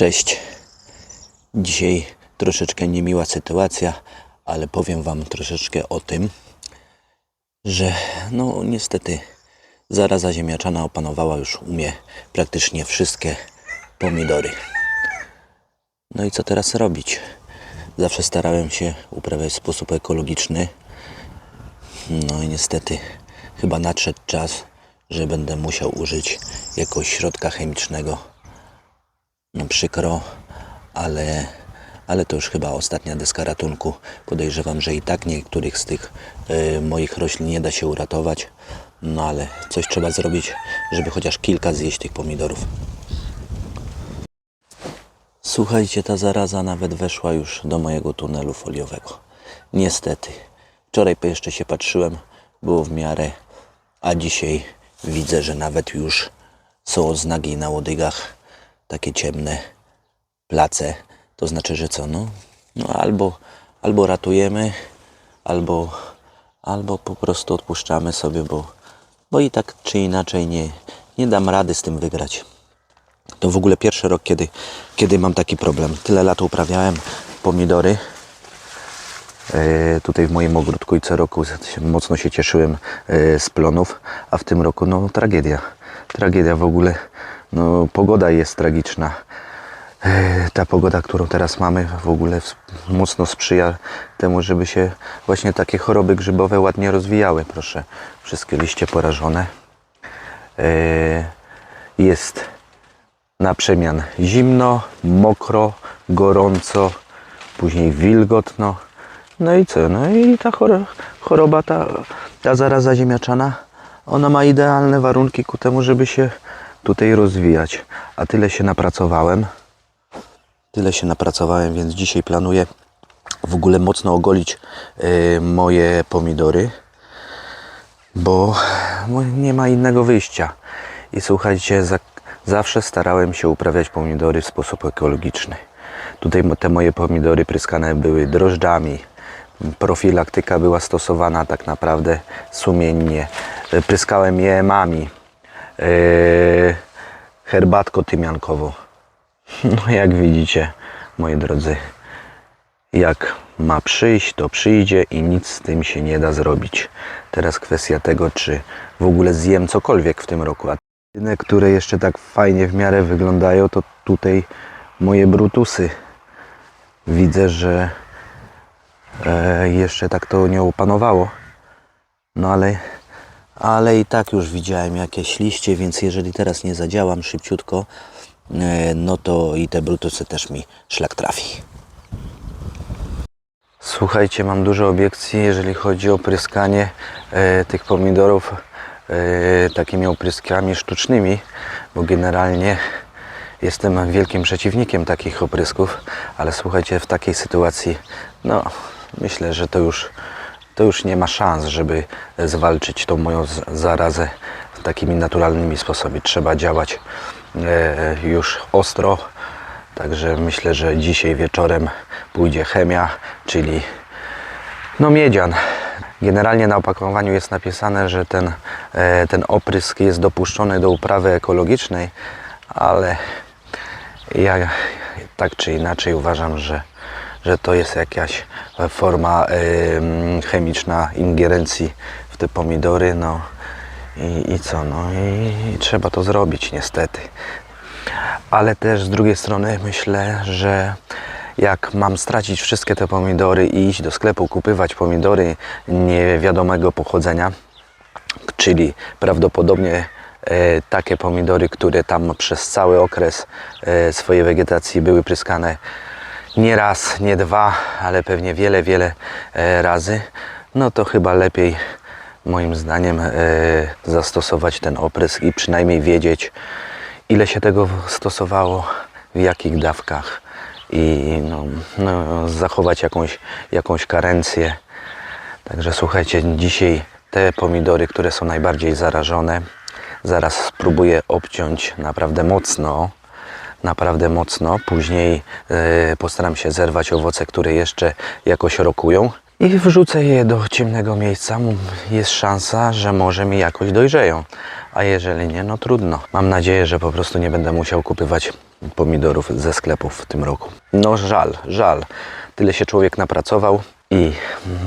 Cześć. Dzisiaj troszeczkę niemiła sytuacja, ale powiem Wam troszeczkę o tym, że no niestety zaraza ziemniaczana opanowała już u mnie praktycznie wszystkie pomidory. No i co teraz robić? Zawsze starałem się uprawiać w sposób ekologiczny. No i niestety chyba nadszedł czas, że będę musiał użyć jakiegoś środka chemicznego. No przykro, ale, ale to już chyba ostatnia deska ratunku. Podejrzewam, że i tak niektórych z tych y, moich roślin nie da się uratować. No ale coś trzeba zrobić, żeby chociaż kilka zjeść tych pomidorów. Słuchajcie, ta zaraza nawet weszła już do mojego tunelu foliowego. Niestety. Wczoraj jeszcze się patrzyłem, było w miarę, a dzisiaj widzę, że nawet już są oznaki na łodygach, takie ciemne place. To znaczy, że co? No, no albo, albo ratujemy, albo, albo po prostu odpuszczamy sobie, bo, bo i tak czy inaczej nie, nie dam rady z tym wygrać. To w ogóle pierwszy rok, kiedy, kiedy mam taki problem. Tyle lat uprawiałem pomidory e, tutaj w moim ogródku i co roku mocno się cieszyłem e, z plonów, a w tym roku no tragedia. Tragedia w ogóle. No, pogoda jest tragiczna. E, Ta pogoda, którą teraz mamy, w ogóle mocno sprzyja temu, żeby się właśnie takie choroby grzybowe ładnie rozwijały. Proszę, wszystkie liście porażone. E, Jest na przemian zimno, mokro, gorąco, później wilgotno. No i co? No i ta chor- choroba, ta, ta zaraza ziemniaczana, ona ma idealne warunki ku temu, żeby się tutaj rozwijać. A tyle się napracowałem. Tyle się napracowałem, więc dzisiaj planuję w ogóle mocno ogolić y, moje pomidory bo nie ma innego wyjścia. I słuchajcie, za, zawsze starałem się uprawiać pomidory w sposób ekologiczny. Tutaj te moje pomidory pryskane były drożdżami. Profilaktyka była stosowana tak naprawdę sumiennie. Pryskałem je emami, e, herbatką tymiankową. No jak widzicie, moi drodzy, jak ma przyjść, to przyjdzie i nic z tym się nie da zrobić. Teraz kwestia tego, czy w ogóle zjem cokolwiek w tym roku. A jedyne, które jeszcze tak fajnie w miarę wyglądają, to tutaj moje brutusy. Widzę, że e, jeszcze tak to nie opanowało. No ale, ale i tak już widziałem jakieś liście, więc jeżeli teraz nie zadziałam szybciutko, e, no to i te brutusy też mi szlak trafi. Słuchajcie, mam dużo obiekcji, jeżeli chodzi o pryskanie e, tych pomidorów e, takimi opryskami sztucznymi, bo generalnie jestem wielkim przeciwnikiem takich oprysków, ale słuchajcie, w takiej sytuacji, no myślę, że to już, to już nie ma szans, żeby zwalczyć tą moją zarazę takimi naturalnymi sposobami. Trzeba działać e, już ostro, Także myślę, że dzisiaj wieczorem pójdzie chemia, czyli no miedzian. Generalnie na opakowaniu jest napisane, że ten, e, ten oprysk jest dopuszczony do uprawy ekologicznej, ale ja tak czy inaczej uważam, że, że to jest jakaś forma em, chemiczna ingerencji w te pomidory. No i, i co? No i trzeba to zrobić niestety ale też z drugiej strony myślę, że jak mam stracić wszystkie te pomidory i iść do sklepu kupywać pomidory niewiadomego pochodzenia, czyli prawdopodobnie e, takie pomidory, które tam przez cały okres e, swojej wegetacji były pryskane nie raz, nie dwa, ale pewnie wiele, wiele e, razy, no to chyba lepiej moim zdaniem e, zastosować ten oprysk i przynajmniej wiedzieć, ile się tego stosowało, w jakich dawkach i no, no, zachować jakąś, jakąś karencję. Także słuchajcie, dzisiaj te pomidory, które są najbardziej zarażone, zaraz spróbuję obciąć naprawdę mocno. Naprawdę mocno. Później e, postaram się zerwać owoce, które jeszcze jakoś rokują. i wrzucę je do ciemnego miejsca. Jest szansa, że może mi jakoś dojrzeją. A jeżeli nie, no trudno. Mam nadzieję, że po prostu nie będę musiał kupywać pomidorów ze sklepów w tym roku. No żal, żal. Tyle się człowiek napracował i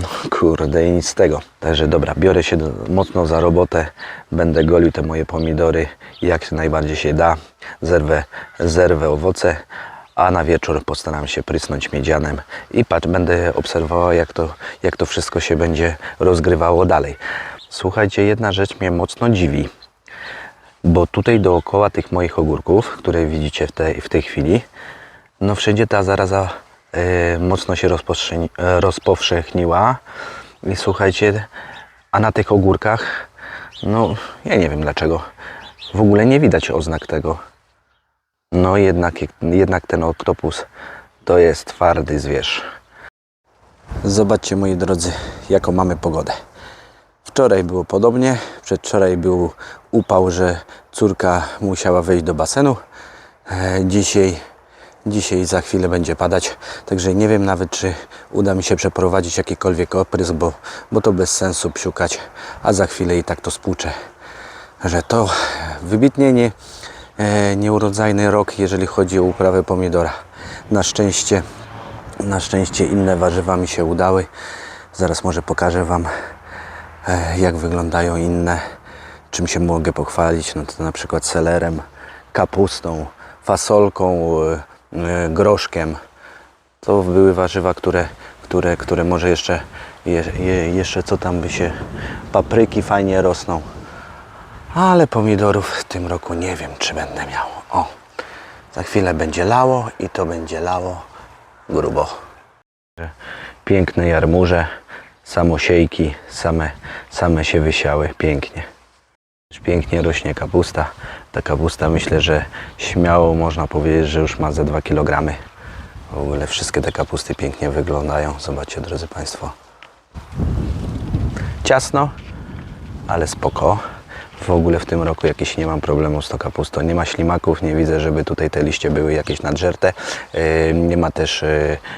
no, kurde i nic z tego. Także dobra, biorę się mocno za robotę. Będę golił te moje pomidory jak najbardziej się da. Zerwę, zerwę owoce a na wieczór postaram się prysnąć miedzianem i patrz, będę obserwował, jak to, jak to wszystko się będzie rozgrywało dalej. Słuchajcie, jedna rzecz mnie mocno dziwi, bo tutaj dookoła tych moich ogórków, które widzicie w tej, w tej chwili, no wszędzie ta zaraza e, mocno się e, rozpowszechniła i słuchajcie, a na tych ogórkach, no ja nie wiem dlaczego, w ogóle nie widać oznak tego. No jednak, jednak ten oktopus to jest twardy zwierz. Zobaczcie moi drodzy, jaką mamy pogodę. Wczoraj było podobnie, przedwczoraj był upał, że córka musiała wejść do basenu. E, Dzisiaj, dzisiaj za chwilę będzie padać, także nie wiem nawet, czy uda mi się przeprowadzić jakikolwiek oprysk, bo, bo to bez sensu psiukać, a za chwilę i tak to spłuczę że to wybitnie nie, e, nieurodzajny rok, jeżeli chodzi o uprawę pomidora. Na szczęście, na szczęście inne warzywa mi się udały. Zaraz może pokażę Wam, e, jak wyglądają inne, czym się mogę pochwalić. No to na przykład selerem, kapustą, fasolką, e, e, groszkiem. To były warzywa, które, które, które może jeszcze, je, je, jeszcze co tam by się, papryki fajnie rosną. Ale pomidorów w tym roku nie wiem, czy będę miał. O, za chwilę będzie lało i to będzie lało grubo. Piękne jarmuże, samosiejki, same, same się wysiały pięknie. Pięknie rośnie kapusta. Ta kapusta myślę, że śmiało można powiedzieć, że już ma ze 2 kg. W ogóle wszystkie te kapusty pięknie wyglądają. Zobaczcie, drodzy Państwo. Ciasno, ale spoko. W ogóle w tym roku jakiś nie mam problemu z tą kapustą. Nie ma ślimaków, nie widzę, żeby tutaj te liście były jakieś nadżerte. Nie ma też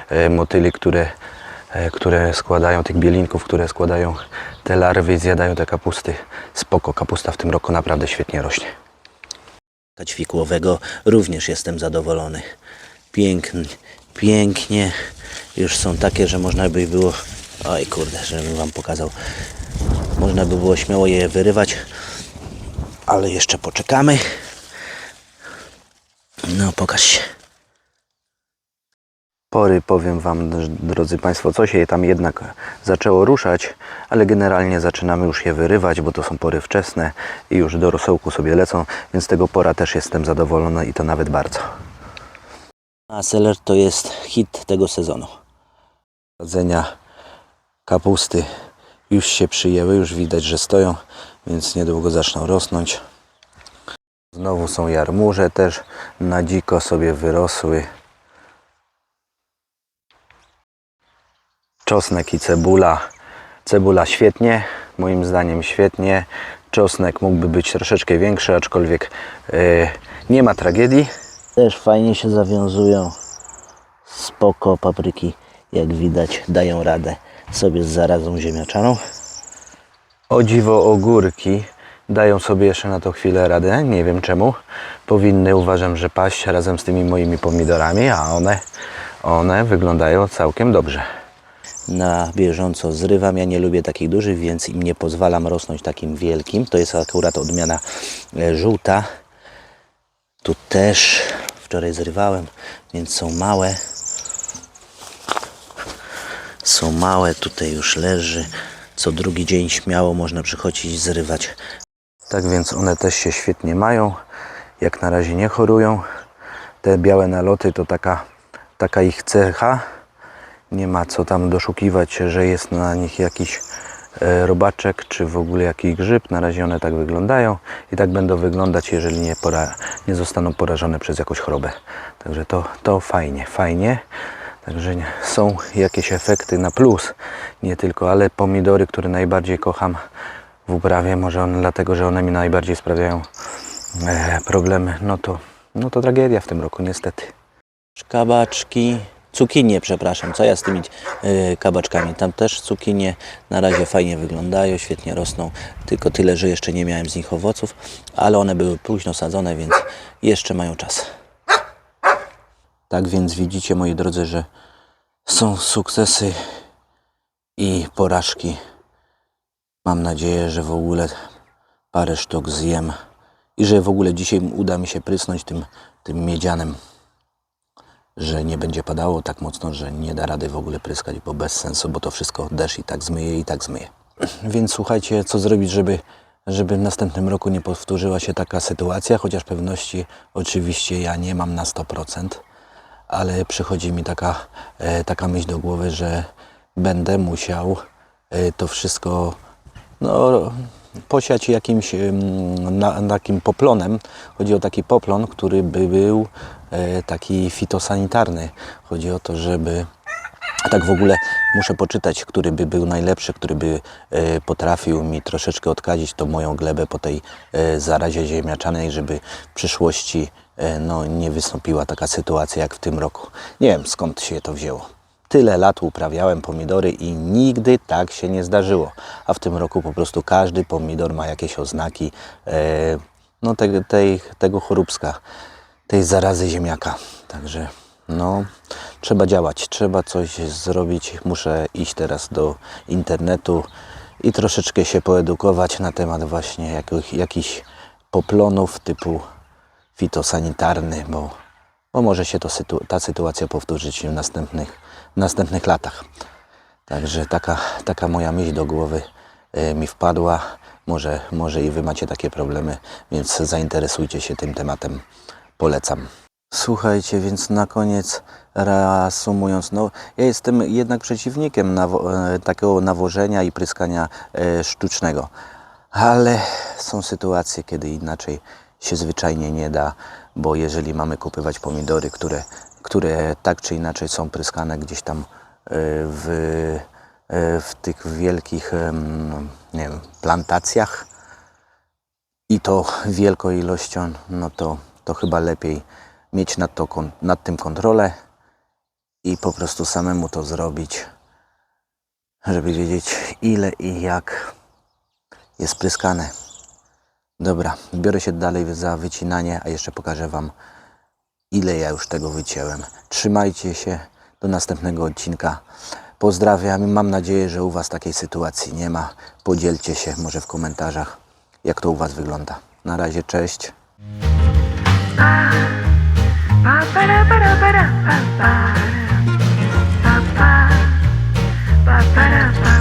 yy, yy, motyli, które, yy, które składają, tych bielinków, które składają te larwy i zjadają te kapusty. Spoko, kapusta w tym roku naprawdę świetnie rośnie. ćwikłowego również jestem zadowolony. Pięknie, pięknie. Już są takie, że można by było. Oj kurde, żebym wam pokazał. Można by było śmiało je wyrywać, ale jeszcze poczekamy. No, pokaż się. Pory, powiem Wam, drodzy Państwo, coś się tam jednak zaczęło ruszać, ale generalnie zaczynamy już je wyrywać, bo to są pory wczesne i już do rosołku sobie lecą, więc tego pora też jestem zadowolony i to nawet bardzo. A seler to jest hit tego sezonu. Sadzenia kapusty już się przyjęły, już widać, że stoją, więc niedługo zaczną rosnąć. Znowu są jarmuże, też na dziko sobie wyrosły. Czosnek i cebula. Cebula świetnie, moim zdaniem świetnie. Czosnek mógłby być troszeczkę większy, aczkolwiek e, nie ma tragedii. Też fajnie się zawiązują. Spoko, papryki, jak widać, dają radę sobie z zarazą ziemniaczaną. O dziwo ogórki dają sobie jeszcze na to chwilę radę, nie wiem czemu. Powinny uważam, że paść razem z tymi moimi pomidorami, a one, one wyglądają całkiem dobrze. na bieżąco zrywam. Ja nie lubię takich dużych, więc im nie pozwalam rosnąć takim wielkim. To jest akurat odmiana e, żółta. Tu też wczoraj zrywałem, więc są małe. Są małe, tutaj już leży. Co drugi dzień śmiało można przychodzić i zrywać. Tak więc one też się świetnie mają. Jak na razie nie chorują. Te białe naloty to taka, taka ich cecha. Nie ma co tam doszukiwać że jest na nich jakiś e, robaczek czy w ogóle jakiś grzyb. Na razie one tak wyglądają i tak będą wyglądać, jeżeli nie, pora, nie zostaną porażone przez jakąś chorobę. Także to, to fajnie, fajnie. Także są jakieś efekty na plus, nie tylko, ale pomidory, które najbardziej kocham w uprawie, może one dlatego, że one mi najbardziej sprawiają e, problemy, no to, no to tragedia w tym roku niestety. Kabaczki, cukinie, przepraszam, co ja z tymi e, kabaczkami, tam też cukinie na razie fajnie wyglądają, świetnie rosną, tylko tyle, że jeszcze nie miałem z nich owoców, ale one były późno sadzone, więc jeszcze mają czas. Tak więc widzicie, moi drodzy, że są sukcesy i porażki. Mam nadzieję, że w ogóle parę sztuk zjem i że w ogóle dzisiaj uda mi się prysnąć tym, tym miedzianem, że nie będzie padało tak mocno, że nie da rady w ogóle pryskać, bo bez sensu, bo to wszystko deszcz i tak zmyje i tak zmyje. Więc słuchajcie, co zrobić, żeby, żeby w następnym roku nie powtórzyła się taka sytuacja, chociaż pewności oczywiście ja nie mam na 100%, ale przychodzi mi taka, e, taka myśl do głowy, że będę musiał e, to wszystko no, posiać jakimś na, takim poplonem. Chodzi o taki poplon, który by był e, taki fitosanitarny. Chodzi o to, żeby a tak w ogóle muszę poczytać, który by był najlepszy, który by e, potrafił mi troszeczkę odkazić tą moją glebę po tej e, zarazie ziemniaczanej, żeby w przyszłości no, nie wystąpiła taka sytuacja jak w tym roku. Nie wiem skąd się to wzięło. Tyle lat uprawiałem pomidory i nigdy tak się nie zdarzyło. A w tym roku po prostu każdy pomidor ma jakieś oznaki e, no, tej, tej, tego choróbska, tej zarazy ziemniaka. Także no, trzeba działać, trzeba coś zrobić. Muszę iść teraz do internetu i troszeczkę się poedukować na temat właśnie jakich, jakichś poplonów typu fitosanitarny, bo, bo może się to sytu, ta sytuacja powtórzyć w następnych, w następnych latach. Także taka, taka moja myśl do głowy e, mi wpadła. Może, może i Wy macie takie problemy, więc zainteresujcie się tym tematem. Polecam. Słuchajcie, więc na koniec reasumując, no ja jestem jednak przeciwnikiem nawo- e, takiego nawożenia i pryskania e, sztucznego, ale są sytuacje, kiedy inaczej się zwyczajnie nie da, bo jeżeli mamy kupywać pomidory, które, które tak czy inaczej są pryskane gdzieś tam e, w, e, w tych wielkich nie wiem, plantacjach, i to wielką ilością, no to, to chyba lepiej mieć nad, to, nad tym kontrolę i po prostu samemu to zrobić, żeby wiedzieć ile i jak jest pryskane. Dobra, biorę się dalej za wycinanie, a jeszcze pokażę Wam, ile ja już tego wycięłem. Trzymajcie się do następnego odcinka. Pozdrawiam i mam nadzieję, że u Was takiej sytuacji nie ma. Podzielcie się może w komentarzach, jak to u Was wygląda. Na razie, cześć. Pa, pa,